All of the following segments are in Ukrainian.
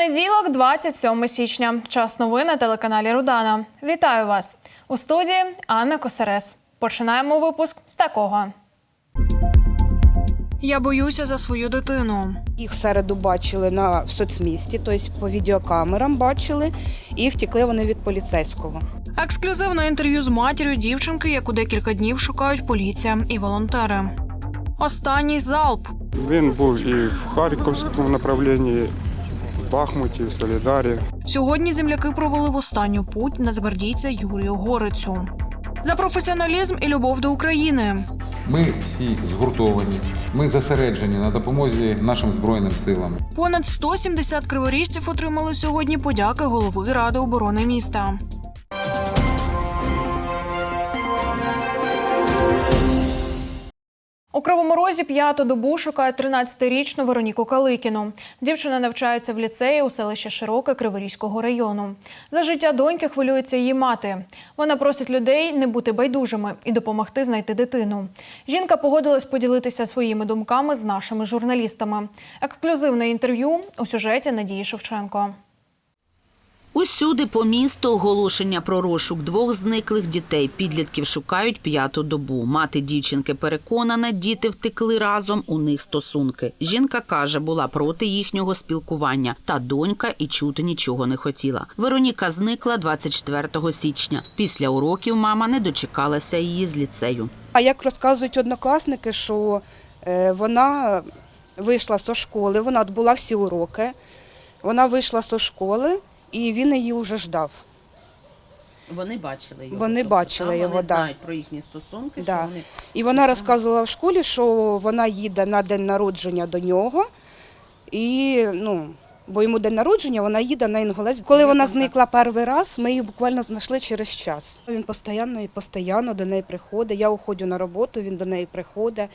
Понеділок, 27 січня. Час новин на телеканалі Рудана. Вітаю вас у студії Анна Косарес. Починаємо випуск з такого. Я боюся за свою дитину. Їх в середу бачили на в соцмісті, тобто по відеокамерам бачили, і втекли вони від поліцейського. Ексклюзивне інтерв'ю з матір'ю дівчинки, яку декілька днів шукають поліція і волонтери. Останній залп. Він був і в Харківському направлінні, в Бахмуті, в Солідарі. Сьогодні земляки провели в останню путь нацгвардійця Юрію Горицю. За професіоналізм і любов до України. Ми всі згуртовані. Ми зосереджені на допомозі нашим збройним силам. Понад 170 криворіжців отримали сьогодні подяки голови ради оборони міста. У Кривому Розі п'яту добу шукає 13-річну Вероніку Каликіну. Дівчина навчається в ліцеї у селищі Широке Криворізького району. За життя доньки хвилюється її мати. Вона просить людей не бути байдужими і допомогти знайти дитину. Жінка погодилась поділитися своїми думками з нашими журналістами. Ексклюзивне інтерв'ю у сюжеті Надії Шевченко. Усюди по місту оголошення про розшук двох зниклих дітей. Підлітків шукають п'яту добу. Мати дівчинки переконана, діти втекли разом. У них стосунки. Жінка каже, була проти їхнього спілкування. Та донька і чути нічого не хотіла. Вероніка зникла 24 січня. Після уроків мама не дочекалася її з ліцею. А як розказують однокласники, що е, вона вийшла зі школи, вона була всі уроки, вона вийшла зі школи, і він її вже ждав. Вони бачили його. Вони Тобто, бачили там його, вони да. знають про їхні стосунки. Да. І вона розказувала в школі, що вона їде на день народження до нього, і ну. Бо йому день народження, вона їде на інгулець. Коли вона зникла перший раз, ми її буквально знайшли через час. Він постійно і постійно до неї приходить. Я уходжу на роботу, він до неї приходить.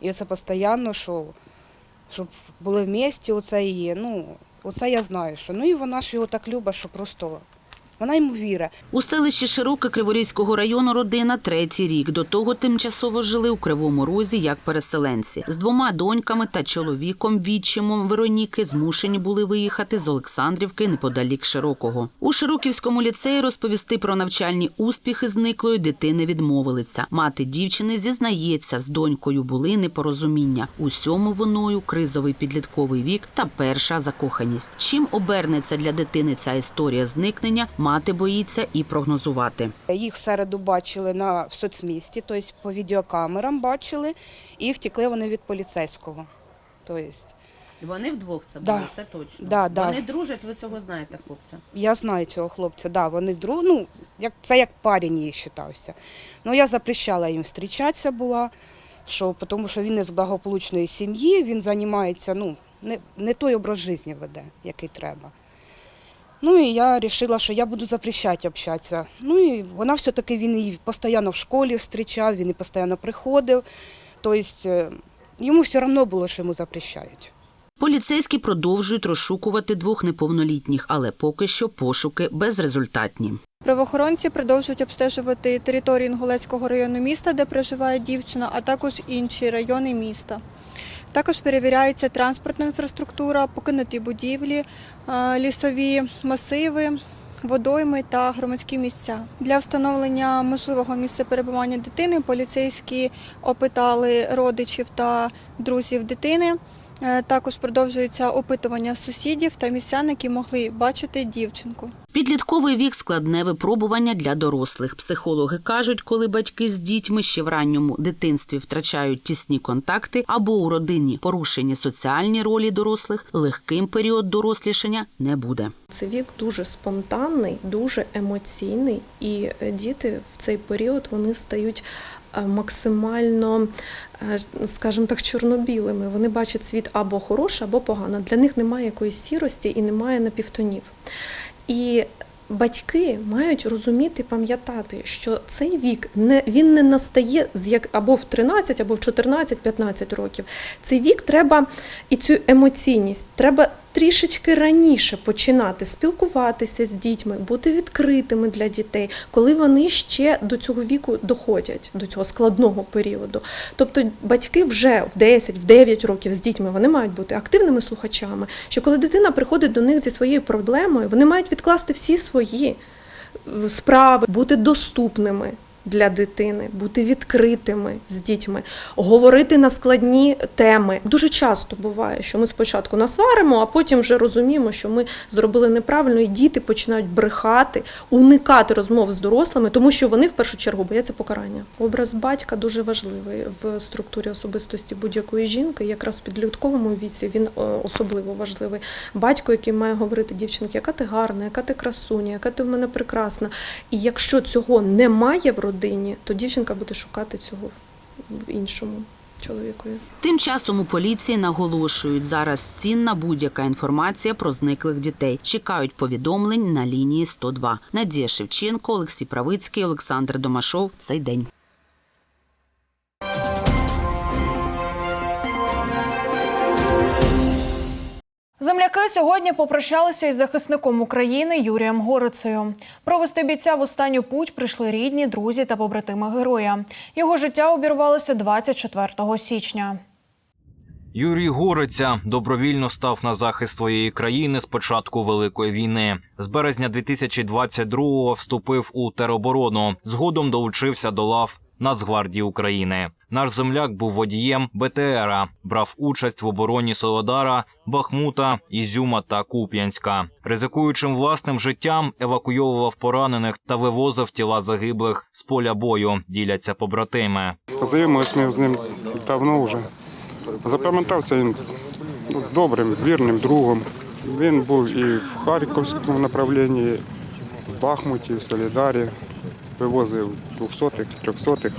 І це постійно, що щоб були в місті, оце є. Ну, оце я знаю, що ну і вона ж його так любить, що просто вона йому вірить. У селищі Широке Криворізького району родина третій рік. До того тимчасово жили у Кривому Розі як переселенці. З двома доньками та чоловіком відчимом Вероніки змушені були виїхати з Олександрівки неподалік Широкого. У Широківському ліцеї розповісти про навчальні успіхи зниклої дитини відмовилися. Мати дівчини зізнається, з донькою були непорозуміння. Усьому виною кризовий підлітковий вік та перша закоханість. Чим обернеться для дитини ця історія зникнення? Мати боїться і прогнозувати. Їх в середу бачили на в соцмісті, тобто по відеокамерам бачили, і втекли вони від поліцейського. Тобто, Вони вдвох це Да. були, це точно. Да, да. Вони дружать, ви цього знаєте, хлопця. я знаю цього хлопця, да, вони друг, ну, як, це як парень її вважався. Ну, я запрещала їм зустрічатися була, що, тому що він не з благополучної сім'ї, він займається, ну, не, не той образ життя веде, який треба. Ну і я вирішила, що я буду запрещати общатися. Ну і вона все-таки він її постійно в школі зустрічав, він і постійно приходив. Тобто йому все одно було, що йому запрещають. Поліцейські продовжують розшукувати двох неповнолітніх, але поки що пошуки безрезультатні. Правоохоронці продовжують обстежувати територію Інгулецького району міста, де проживає дівчина, а також інші райони міста. Також перевіряється транспортна інфраструктура, покинуті будівлі, е, лісові масиви, водойми та громадські місця. Для встановлення можливого місця перебування дитини поліцейські опитали родичів та друзів дитини. Е, Також продовжується опитування сусідів та містян, які могли бачити дівчинку. Підлітковий вік складне випробування для дорослих. Психологи кажуть, коли батьки з дітьми ще в ранньому дитинстві втрачають тісні контакти або у родині порушені соціальні ролі дорослих, легким період дорослішання не буде. Це вік дуже спонтанний, дуже емоційний, і е, діти в цей період вони стають максимально, е, скажімо так, чорно-білими. Вони бачать світ або хороший, або погано. Для них немає якоїсь сірості і немає напівтонів. І батьки мають розуміти, пам'ятати, що цей вік не він не настає з як або в 13, або в 14-15 років. Цей вік треба і цю емоційність треба трішечки раніше починати спілкуватися з дітьми, бути відкритими для дітей, коли вони ще до цього віку доходять, до цього складного періоду. Тобто батьки вже в 10, в 9 років з дітьми вони мають бути активними слухачами. Що коли дитина приходить до них зі своєю проблемою, вони мають відкласти всі свої е, справи, бути доступними. Для дитини бути відкритими з дітьми, говорити на складні теми. Дуже часто буває, що ми спочатку насваримо, а потім вже розуміємо, що ми зробили неправильно, і діти починають брехати, уникати розмов з дорослими, тому що вони в першу чергу бояться покарання. Образ батька дуже важливий в структурі особистості будь-якої жінки. Якраз в підлітковому віці він е, особливо важливий. Батько, який має говорити дівчинки, яка ти гарна, яка ти красуня, яка ти в мене прекрасна. І якщо цього немає в родині, то дівчинка буде шукати цього в іншому чоловікові. Тим часом у поліції наголошують, зараз цінна будь-яка інформація про зниклих дітей. Чекають повідомлень на лінії 102. Надія Шевченко, Олексій Правицький, Олександр Домашов. Цей день. Земляки сьогодні попрощалися із захисником України Юрієм Горицею. Провести бійця в останню путь прийшли рідні, друзі та побратими героя. Його життя обірвалося 24 січня. Юрій Гориця добровільно став на захист своєї країни з початку Великої війни. З березня 2022-го вступив у тероборону. Згодом долучився до лав Нацгвардії України. Наш земляк був водієм БТРа, брав участь в обороні Солодара, Бахмута, Ізюма та Куп'янська. Ризикуючим власним життям, евакуйовував поранених та вивозив тіла загиблих з поля бою. Діляться побратими. Познайомились ми з ним давно вже. Запам'ятався він ну, добрим, вірним другом. Він був і в Харківському направлінні, в Бахмуті, в Солідарі, вивозив 200-х, 300-х.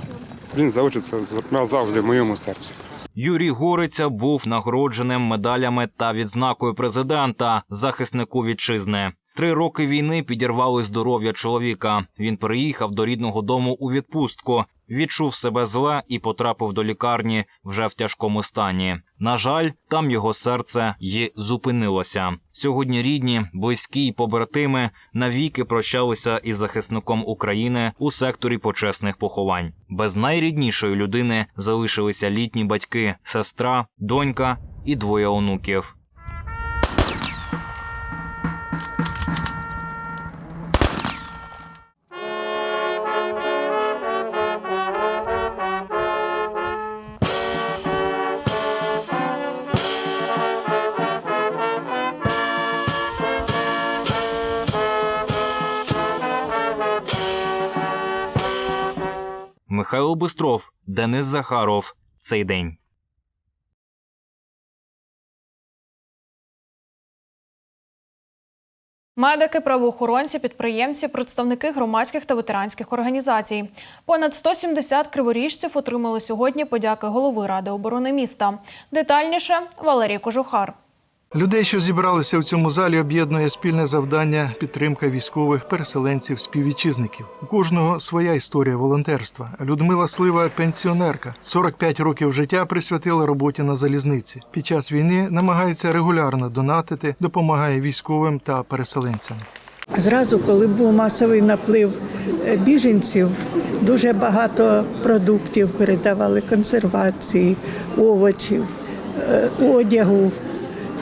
Він залишиться назавжди в моєму серці. Юрій Гориця був нагородженим медалями та відзнакою президента захиснику вітчизни. Три роки війни підірвали здоров'я чоловіка. Він переїхав до рідного дому у відпустку, відчув себе зле і потрапив до лікарні вже в тяжкому стані. На жаль, там його серце й зупинилося. Сьогодні рідні, близькі й побратими навіки прощалися із захисником України у секторі почесних поховань. Без найріднішої людини залишилися літні батьки, сестра, донька і двоє онуків. Михайло Бистров, Денис Захаров. Цей день. Медики, правоохоронці, підприємці, представники громадських та ветеранських організацій. Понад 170 криворіжців отримали сьогодні подяки голови Ради оборони міста. Детальніше Валерій Кожухар. Людей, що зібралися в цьому залі, об'єднує спільне завдання підтримка військових переселенців співвітчизників. У кожного своя історія волонтерства. Людмила Слива пенсіонерка. 45 років життя присвятила роботі на залізниці. Під час війни намагається регулярно донатити, допомагає військовим та переселенцям. Зразу, коли був масовий наплив е, біженців, дуже багато продуктів передавали, консервації, овочів, е, одягу.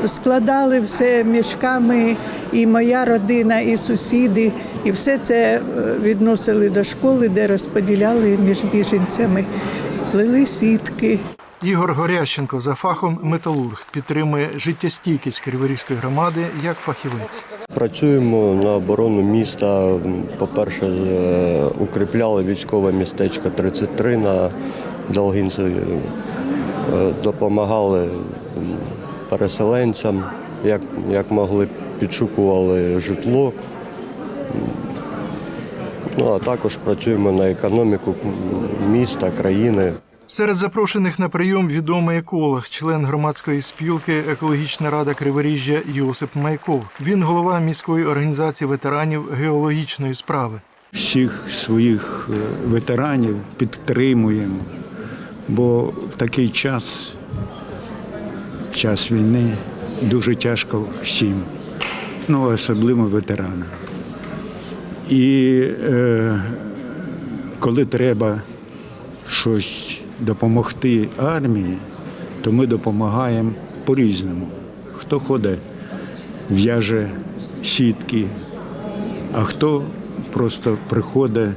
Складали все мішками, і моя родина, і сусіди, і все це е, відносили до школи, де розподіляли між біженцями, плели сітки. Ігор Горященко за фахом металург підтримує життєстійкість Криворізької громади як фахівець. Працюємо на оборону міста. По-перше, е, укріпляли військове містечко 33 на Долгінці, Е, допомагали переселенцям, як, як могли, підшукували житло. Ну, а також працюємо на економіку міста, країни. Серед запрошених на прийом відомий еколог, член громадської спілки Екологічна рада Криворіжжя Йосип Майков. Він голова міської організації ветеранів геологічної справи. всіх своїх е, ветеранів підтримуємо, бо в такий час, час війни, дуже тяжко всім, ну особливо ветеранам. І е, коли треба щось допомогти армії, то ми допомагаємо по-різному. Хто ходить, в'яже сітки, а хто просто приходить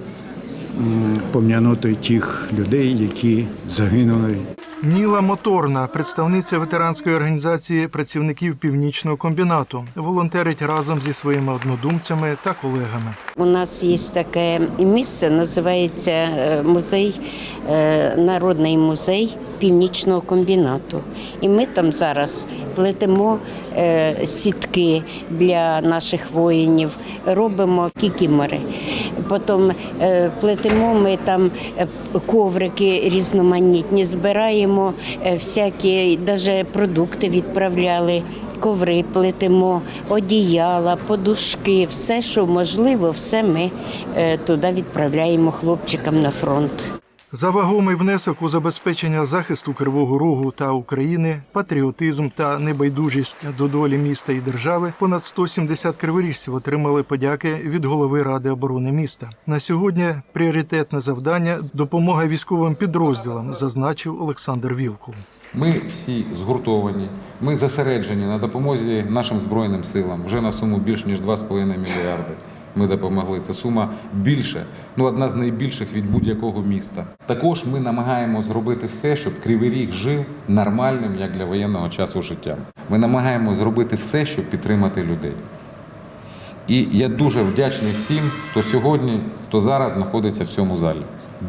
пом'янути тих людей, які загинули Ніла Моторна, представниця ветеранської організації працівників північного комбінату, волонтерить разом зі своїми однодумцями та колегами. У нас є таке місце, називається е, музей, е, народний музей північного комбінату. І ми там зараз плетемо е, сітки для наших воїнів, робимо кікімори. Потім е, плетемо ми там е, коврики різноманітні, збираємо е, всякі, навіть продукти відправляли. Коври плетемо, одіяла, подушки, все, що можливо, все ми туди відправляємо хлопчикам на фронт. За вагомий внесок у забезпечення захисту Кривого Рогу та України, патріотизм та небайдужість до долі міста і держави, понад 170 криворіжців отримали подяки від голови ради оборони міста. На сьогодні пріоритетне завдання допомога військовим підрозділам, зазначив Олександр Вілкул. Ми всі згуртовані, ми зосереджені на допомозі нашим Збройним силам вже на суму більш ніж 2,5 мільярди. Ми допомогли. Це сума більше, ну одна з найбільших від будь-якого міста. Також ми намагаємо зробити все, щоб Кривий Ріг жив нормальним, як для воєнного часу життям. Ми намагаємо зробити все, щоб підтримати людей. І я дуже вдячний всім, хто сьогодні, хто зараз знаходиться в цьому залі.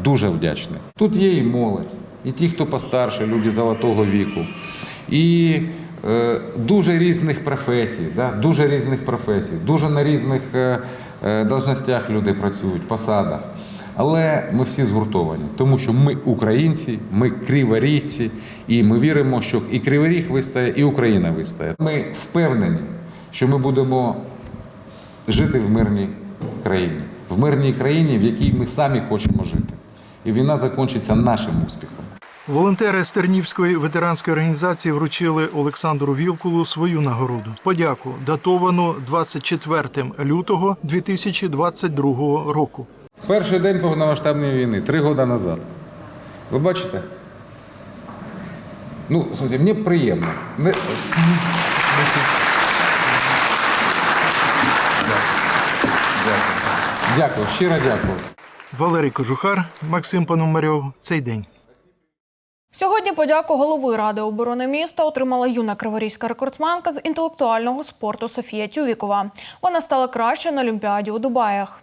Дуже вдячний. Тут є і молодь, і ті, хто постарше, люди золотого віку, і е, дуже різних професій, да? дуже різних професій, дуже на різних е, должностях люди працюють, посадах. Але ми всі згуртовані, тому що ми українці, ми криворіжці, і ми віримо, що і Кривий Ріг вистоє, і Україна вистоє. Ми впевнені, що ми будемо жити в мирній країні, в мирній країні, в якій ми самі хочемо жити. І війна закінчиться нашим успіхом. Волонтери Стернівської ветеранської організації вручили Олександру Вілкулу свою нагороду. Подяку датовану 24 лютого 2022 року. Перший день повномасштабної війни, три роки назад. Ви бачите? Ну, слухайте, мені приємно. Не... Дякую, щиро дякую. Валерій Кожухар, Максим Пономарьов. Цей день. Сьогодні подяку голови ради оборони міста отримала юна криворізька рекордсменка з інтелектуального спорту Софія Тювікова. Вона стала краще на Олімпіаді у Дубаях.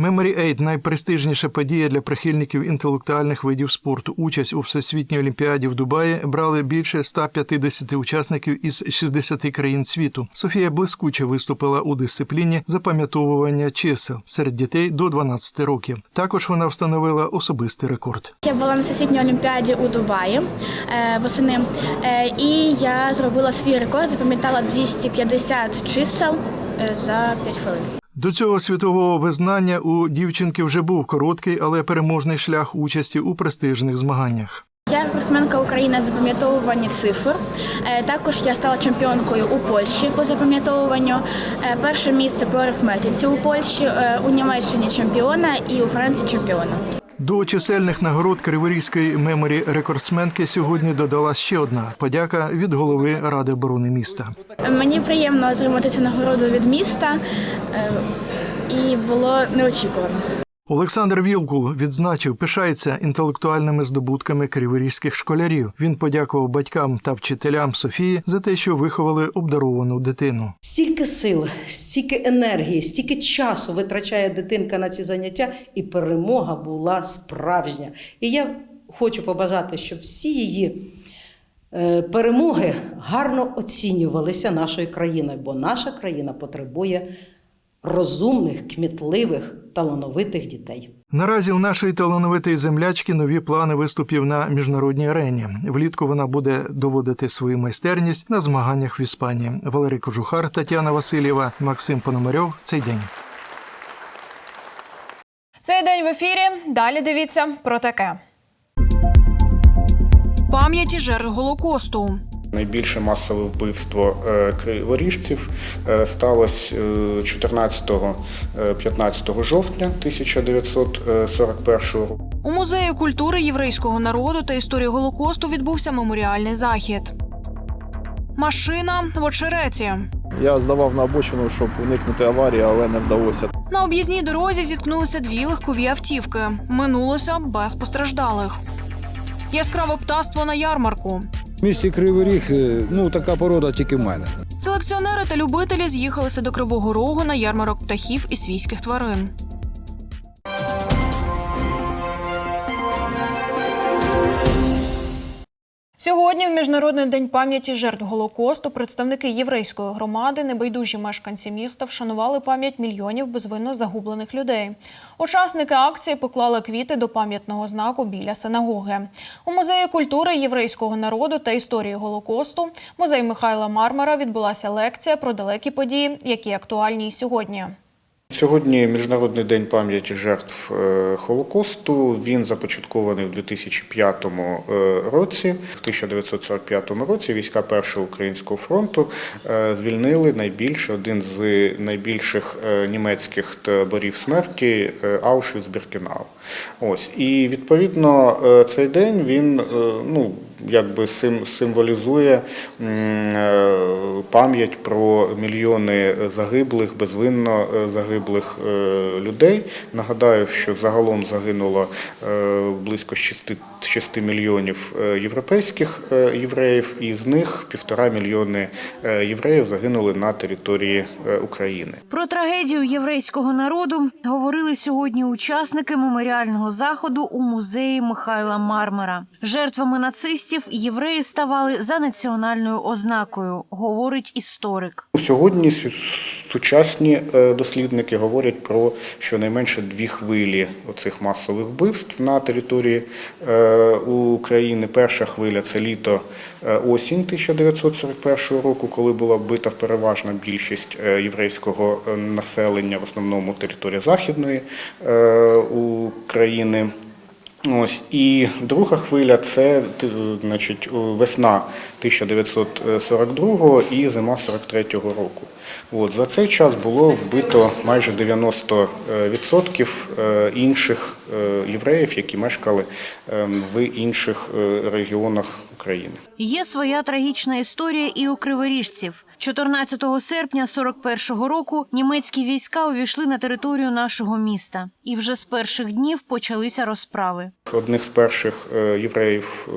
Memory Aid – найпрестижніша подія для прихильників інтелектуальних видів спорту. Участь у всесвітній олімпіаді в Дубаї брали більше 150 учасників із 60 країн світу. Софія блискуче виступила у дисципліні запам'ятовування чисел серед дітей до 12 років. Також вона встановила особистий рекорд. Я була на всесвітній олімпіаді у Дубаї е, восени, е, і я зробила свій рекорд, запам'ятала 250 чисел е, за 5 хвилин. До цього світового визнання у дівчинки вже був короткий, але переможний шлях участі у престижних змаганнях. Я рекордсменка України з запам'ятовування цифр. Е, Також я стала чемпіонкою у Польщі по запам'ятовуванню. Е, Перше місце по арифметиці у Польщі, е, у Німеччині чемпіона і у Франції чемпіона. До чисельних нагород Криворізької меморі рекордсменки сьогодні додала ще одна подяка від голови ради оборони міста. Мені приємно отримати цю нагороду від міста е, і було неочікувано. Олександр Вілкул відзначив, пишається інтелектуальними здобутками криворізьких школярів. Він подякував батькам та вчителям Софії за те, що виховали обдаровану дитину. Стільки сил, стільки енергії, стільки часу витрачає дитинка на ці заняття, і перемога була справжня. І я хочу побажати, щоб всі її е, перемоги гарно оцінювалися нашою країною, бо наша країна потребує розумних, кмітливих, талановитих дітей. Наразі у нашої талановитої землячки нові плани виступів на міжнародній арені. Влітку вона буде доводити свою майстерність на змаганнях в Іспанії. Валерій Кожухар, Тетяна Васильєва, Максим Пономарьов. Цей день. Цей день в ефірі. Далі дивіться про таке. Пам'яті жертв Голокосту. Найбільше масове вбивство е, криворіжців е, сталося 14-15 жовтня 1941 року. У музеї культури єврейського народу та історії Голокосту відбувся меморіальний захід. Машина в очереті. Я здавав на обочину, щоб уникнути аварії, але не вдалося. На об'їзній дорозі зіткнулися дві легкові автівки. Минулося без постраждалих. Яскраве птаство на ярмарку. В місті Кривий Ріг, е, ну така порода тільки в мене. Селекціонери та любителі з'їхалися до Кривого Рогу на ярмарок птахів і свійських тварин. Сьогодні, в Міжнародний день пам'яті жертв Голокосту, представники єврейської громади, небайдужі мешканці міста вшанували пам'ять мільйонів безвинно загублених людей. Учасники акції поклали квіти до пам'ятного знаку біля синагоги. У музеї культури єврейського народу та історії Голокосту, музей Михайла Мармара відбулася лекція про далекі події, які актуальні й сьогодні. Сьогодні Міжнародний день пам'яті жертв е, Холокосту. Він започаткований в 2005 е, році. В 1945 році війська Першого українського фронту е, звільнили найбільше один з найбільших німецьких таборів смерті Аушвіц-Біркенау. Ось і відповідно цей день він ну якби сим- символізує е, пам'ять про мільйони загиблих, безвинно е, загиблих е, людей. Нагадаю, що загалом загинуло близько 6, 6 мільйонів е, європейських е, євреїв, і з них півтора мільйони е, євреїв загинули на території України. Про трагедію єврейського народу говорили сьогодні учасники меморіального заходу у музеї Михайла Мармера. Жертвами нацистів євреї ставали за національною ознакою, говорить історик. Сьогодні сучасні дослідники говорять про щонайменше дві хвилі оцих масових вбивств на території України. Перша хвиля це літо е, осінь 1941 року, коли була вбита переважна більшість е, єврейського е, населення, в основному територія Західної України. Ось і друга хвиля це значить весна 1942 і зима 43-го року. От за цей час було вбито майже 90% е, інших е, євреїв, які мешкали е, в інших е, регіонах України. Є своя трагічна історія і у криворіжців. 14 серпня 41-го року німецькі війська увійшли на територію нашого міста, і вже з перших днів почалися розправи. Одних з перших е, євреїв е,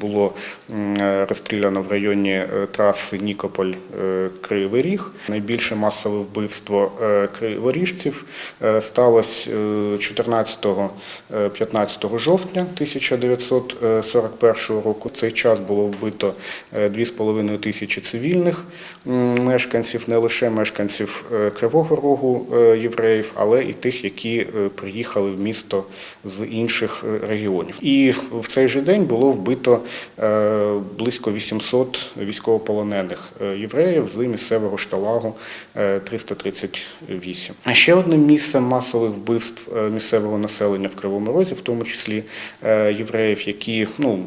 було е, розстріляно в районі е, траси Нікополь-Кривий Ріг. Найбільше масове вбивство е, криворіжців е, сталося 14-15 жовтня 1941 року. В цей час було вбито е, 2,5 тисячі цивільних мешканців, не лише мешканців е, Кривого Рогу е, євреїв, але і тих, які е, приїхали в місто з інших е, регіонів. І в цей же день було вбито е, близько 800 військовополонених е, євреїв з місцевого шталагу е, 338. А ще одним місцем масових вбивств е, місцевого населення в Кривому Розі, в тому числі е, євреїв, які ну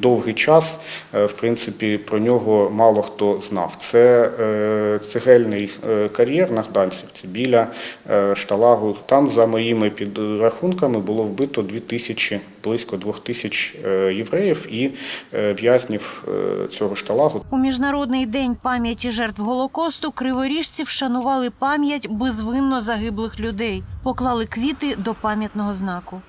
довгий час, е, в принципі, про нього мало хто знав. Це е, цегельний е, кар'єр на Гданцівці біля е, шталагу. Там, за моїми підрахунками, було вбито 2000, близько 2000 е, євреїв і е, в'язнів е, цього шталагу. У міжнародний день пам'яті жертв голокосту криворіжці вшанували пам'ять безвинно загиблих людей, поклали квіти до пам'ятного знаку.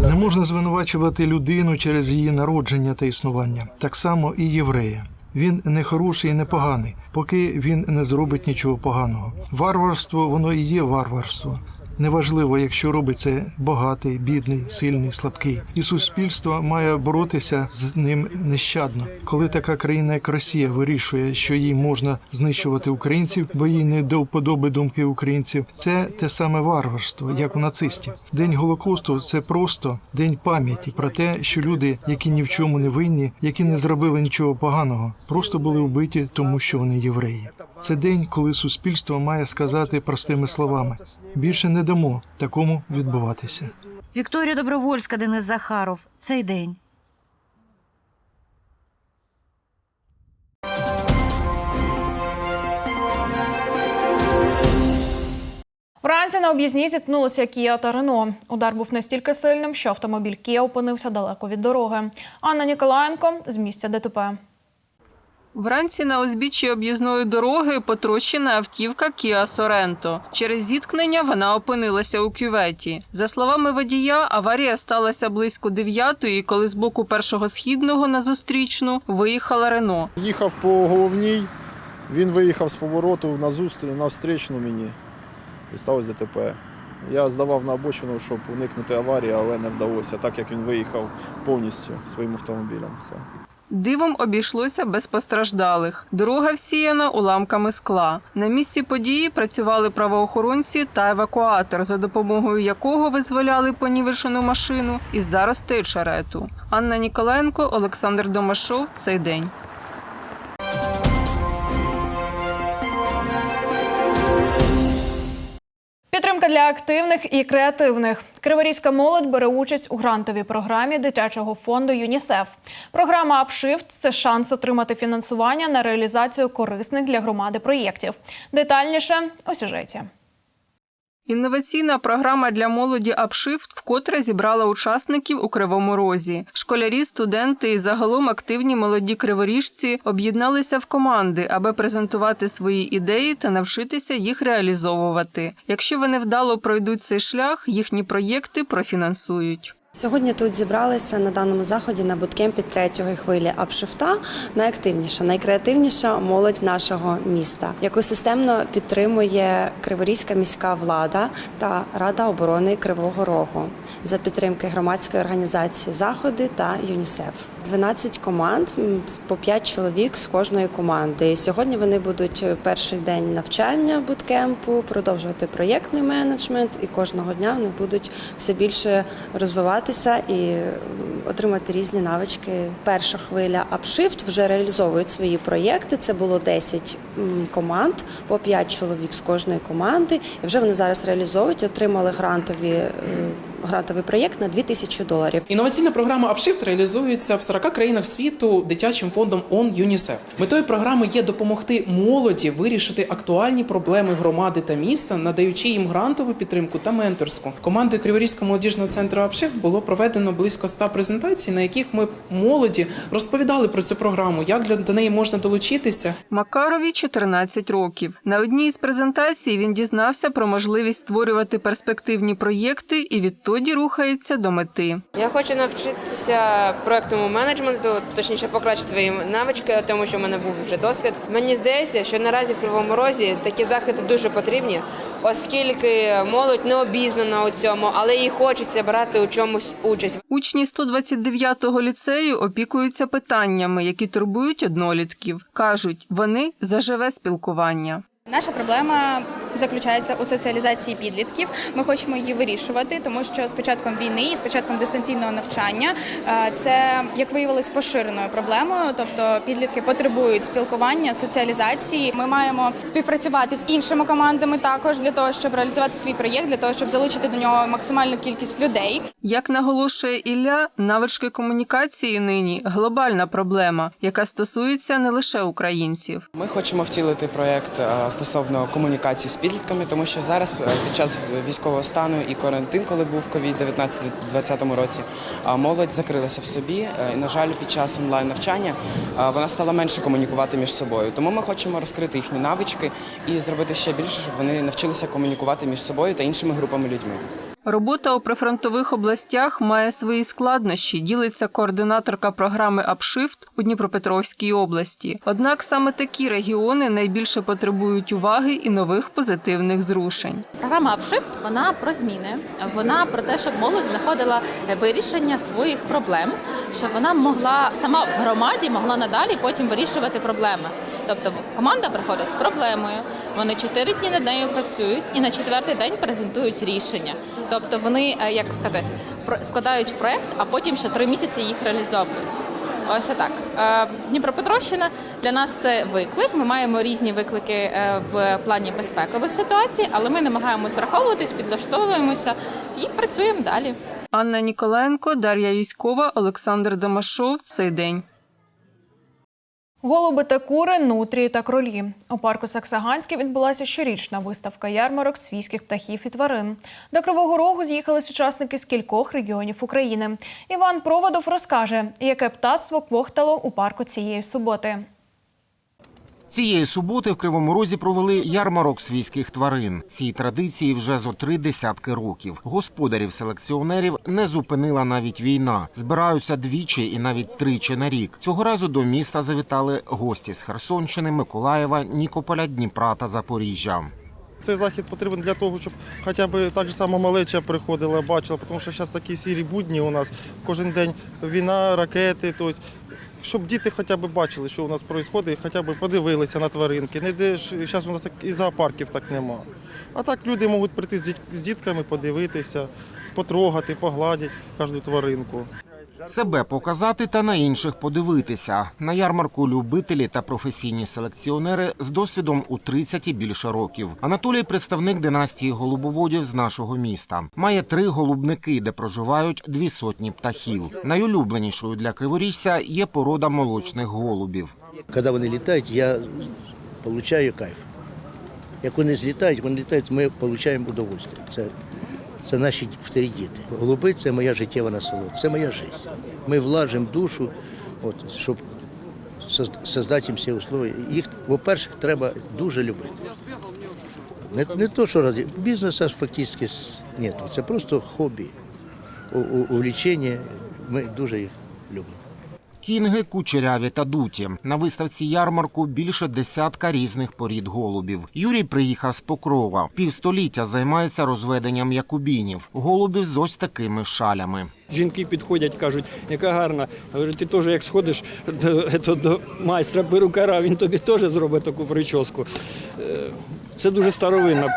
Не можна звинувачувати людину через її народження та існування, так само і єврея. Він не хороший і не поганий, поки він не зробить нічого поганого. Варварство воно і є варварство. Неважливо, якщо робить це багатий, бідний, сильний, слабкий, і суспільство має боротися з ним нещадно. Коли така країна, як Росія, вирішує, що їй можна знищувати українців, бо їй не до вподоби думки українців, це те саме варварство, як у нацистів. День голокосту це просто день пам'яті про те, що люди, які ні в чому не винні, які не зробили нічого поганого, просто були вбиті, тому що вони євреї. Це день, коли суспільство має сказати простими словами: більше не дамо такому відбуватися. Вікторія Добровольська, Денис Захаров. Цей день. Вранці на об'їзні зіткнулися Кія та Рено. Удар був настільки сильним, що автомобіль Кія опинився далеко від дороги. Анна Ніколаєнко з місця ДТП. Вранці на узбіччі об'їзної дороги потрощена автівка Kia Sorento. Через зіткнення вона опинилася у кюветі. За словами водія, аварія сталася близько дев'ятої, коли з боку першого східного на зустрічну виїхала Рено. Їхав по головній, він виїхав з повороту на зустріч, на встречну мені. І сталося ДТП. Я здавав на обочину, щоб уникнути аварії, але не вдалося, так як він виїхав повністю своїм автомобілем. Все. Дивом обійшлося без постраждалих. Дорога всіяна уламками скла. На місці події працювали правоохоронці та евакуатор, за допомогою якого визволяли понівечену машину із заростей очерету. Анна Ніколенко, Олександр Домашов. Цей день. Підтримка для активних і креативних. Криворізька молодь бере участь у грантовій програмі дитячого фонду ЮНІСЕФ. Програма «Апшифт» – це шанс отримати фінансування на реалізацію корисних для громади проєктів. Детальніше у сюжеті. Інноваційна програма для молоді «Апшифт» вкотре зібрала учасників у Кривому Розі. Школярі, студенти і загалом активні молоді криворіжці об'єдналися в команди, аби презентувати свої ідеї та навчитися їх реалізовувати. Якщо вони вдало пройдуть цей шлях, їхні проєкти профінансують. Сьогодні тут зібралися на даному заході на буткемпі третьої хвилі апшифта найактивніша, найкреативніша молодь нашого міста, яку системно підтримує Криворізька міська влада та Рада оборони Кривого Рогу за підтримки громадської організації Заходи та ЮНІСЕФ. 12 команд по 5 чоловік з кожної команди. І сьогодні вони будуть перший день навчання буткемпу, продовжувати проєктний менеджмент, і кожного дня вони будуть все більше розвиватися і отримати різні навички. Перша хвиля Upshift вже реалізовують свої проєкти. Це було 10 команд, по 5 чоловік з кожної команди. І вже вони зараз реалізовують, отримали грантові. Грантовий проєкт на 2000 доларів. Інноваційна програма Upshift реалізується в 40 країнах світу дитячим фондом ООН ЮНІСЕФ. Метою програми є допомогти молоді вирішити актуальні проблеми громади та міста, надаючи їм грантову підтримку та менторську. Командою Криворізького молодіжного центру Upshift було проведено близько 100 презентацій, на яких ми молоді розповідали про цю програму, як для до неї можна долучитися. Макарові 14 років. На одній із презентацій він дізнався про можливість створювати перспективні проєкти і відтоді рухається до мети. Я хочу навчитися проектному менеджменту, точніше покращити свої навички, тому що в мене був вже досвід. Мені здається, що наразі в Кривому Розі такі заходи дуже потрібні, оскільки молодь не обізнана у цьому, але їй хочеться брати у чомусь участь. Учні 129-го ліцею опікуються питаннями, які турбують однолітків. Кажуть, вони заживе спілкування. Наша проблема заключається у соціалізації підлітків. Ми хочемо її вирішувати, тому що з початком війни і з початком дистанційного навчання е, це як виявилось поширеною проблемою. Тобто підлітки потребують спілкування, соціалізації. Ми маємо співпрацювати з іншими командами також для того, щоб реалізувати свій проєкт, для того, щоб залучити до нього максимальну кількість людей. Як наголошує Ілля, навички комунікації нині глобальна проблема, яка стосується не лише українців. Ми хочемо втілити проєкт е, стосовно комунікації з підлітками, тому що зараз е, під час військового стану і карантин, коли був covid 19 2020 році, молодь закрилася в собі. е, І, на жаль, під час онлайн навчання вона стала менше комунікувати між собою. Тому ми хочемо розкрити їхні навички і зробити ще більше, щоб вони навчилися комунікувати між собою та іншими групами людьми. Робота у прифронтових областях має свої складнощі, ділиться координаторка програми «Апшифт» у Дніпропетровській області. Однак саме такі регіони найбільше потребують уваги і нових позитивних зрушень. Програма «Апшифт» вона про зміни. Вона про те, щоб молодь знаходила вирішення своїх проблем, щоб вона могла сама в громаді могла надалі потім вирішувати проблеми. Тобто команда приходить з проблемою. Вони чотири дні над нею працюють і на четвертий день презентують рішення. Тобто вони, е, як сказати, складають проект, а потім ще три місяці їх реалізовують. Ось отак. Е, Дніпропетровщина для нас це виклик. Ми маємо різні виклики е, в плані безпекових ситуацій, але ми намагаємось враховуватись, підлаштовуємося і працюємо далі. Анна Ніколенко, Дар'я Юськова, Олександр Домашов. Цей день. Голуби та кури, нутрії та кролі. У парку Саксаганський відбулася щорічна виставка ярмарок свійських птахів і тварин. До Кривого Рогу з'їхались учасники з кількох регіонів України. Іван Проводов розкаже, яке птаство квохтало у парку цієї суботи. Цієї суботи в Кривому Розі провели ярмарок свійських тварин. Цій традиції вже зо три десятки років. Господарів-селекціонерів не зупинила навіть війна. Збираються двічі і навіть тричі на рік. Цього разу до міста завітали гості з Херсонщини, Миколаєва, Нікополя, Дніпра та Запоріжжя. Цей захід потрібен для того, щоб хоча б так же само малеча приходила, бачила, тому що зараз такі сірі будні у нас. Кожен день війна, ракети. Тобто, щоб діти хоча б бачили, що у нас відбувається, і хоча б подивилися на тваринки. Не де зараз у нас так і зоопарків так нема. А так люди можуть прийти з дітками, подивитися, потрогати, погладити кожну тваринку. Себе показати та на інших подивитися. На ярмарку любителі та професійні селекціонери з досвідом у 30 і більше років. Анатолій представник династії голубоводів з нашого міста. Має три голубники, де проживають дві сотні птахів. Найулюбленішою для криворіжця є порода молочних голубів. Коли вони літають, я отримую кайф. Як вони злітають, вони літають, ми отримуємо удовольствие. Це, це наші вторі діти. Голуби це моя життєва насолода, це моя життя. Ми влажимо душу, от, щоб создати їм всі умови. Їх, по-перше, треба дуже любити. Не, не то, що раді. Бізнесу фактично нету. Це просто хобі, у- у- увлечення. Ми дуже їх любимо. Кінги, кучеряві та дуті. На виставці ярмарку більше десятка різних порід голубів. Юрій приїхав з Покрова. Півстоліття займається розведенням якубінів. Голубів з ось такими шалями. Жінки підходять, кажуть, яка гарна. Говорю, ти теж як сходиш до, до, до майстра перукара, він тобі теж зробить таку прическу. Е, Це дуже старовинна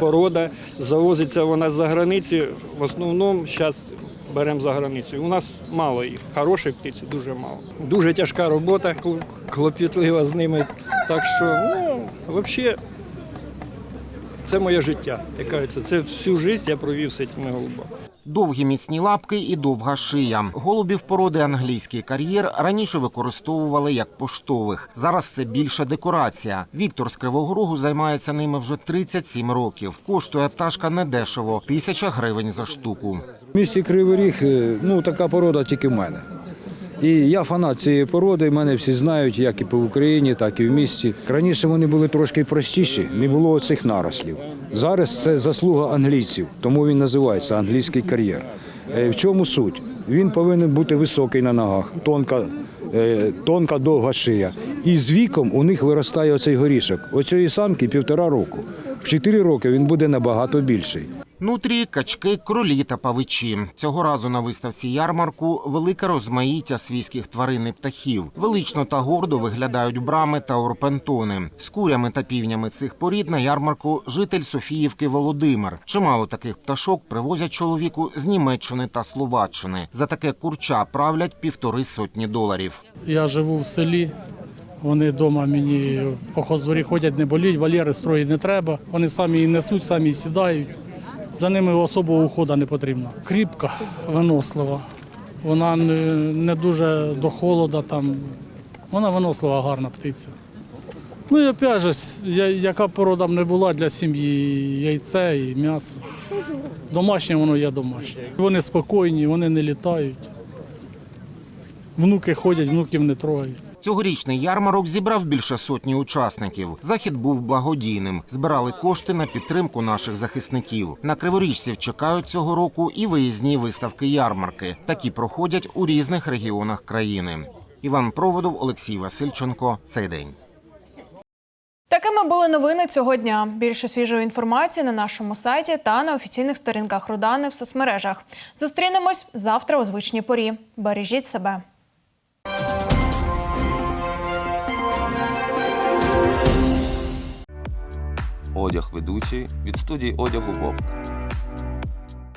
порода. Завозиться вона з-за границі. В основному зараз беремо за границю. У нас мало їх. Хороших птиці дуже мало. Дуже тяжка робота, кл- клопітлива з ними. Так що, ну, взагалі, це моє життя. Як кажеться, це всю життя я провів з цими голубами. Довгі міцні лапки і довга шия. Голубів породи англійський кар'єр раніше використовували як поштових. Зараз це більше декорація. Віктор з Кривого Рогу займається ними вже 37 років. Коштує пташка недешево – тисяча гривень за штуку. В місті Кривий Ріг, е, ну така порода тільки в мене. І я фанат цієї породи, мене всі знають, як і по Україні, так і в місті. Раніше вони були трошки простіші, не було оцих нарослів. Зараз це заслуга англійців, тому він називається англійський кар'єр. Е, В чому суть? Він повинен бути високий на ногах, тонка, е, тонка довга шия. І з віком у них виростає оцей горішок. Оцієї самки півтора року. В чотири роки він буде набагато більший. Нутрії, качки, кролі та павичі. Цього разу на виставці ярмарку велике розмаїття свійських тварин і птахів. Велично та гордо виглядають брами та орпентони. З курями та півнями цих порід на ярмарку житель Софіївки Володимир. Чимало таких пташок привозять чоловіку з Німеччини та Словаччини. За таке курча правлять півтори сотні доларів. Я живу в селі. Вони вдома мені по хоздворі ходять, не боліть, вольєри строїти не треба. Вони самі її несуть, самі її сідають. За ними особого уходу не потрібно. Кріпка, винослива. Вона не, дуже до холода там. Вона винослива, гарна птиця. Ну я- яка порода б не була для сім'ї, яйце і м'ясо. Домашнє воно є домашнє. Вони спокійні, вони не літають. Внуки ходять, внуків не трогають. Цьогорічний ярмарок зібрав більше сотні учасників. Захід був благодійним. Збирали кошти на підтримку наших захисників. На криворіжців чекають цього року і виїзні виставки ярмарки. Такі проходять у різних регіонах країни. Іван Проводов, Олексій Васильченко. Цей день. Такими були новини цього дня. Більше свіжої інформації на нашому сайті та на офіційних сторінках Рудани в соцмережах. Зустрінемось завтра у звичній порі. Бережіть себе. Одяг ведучий від студії одягу Вовк.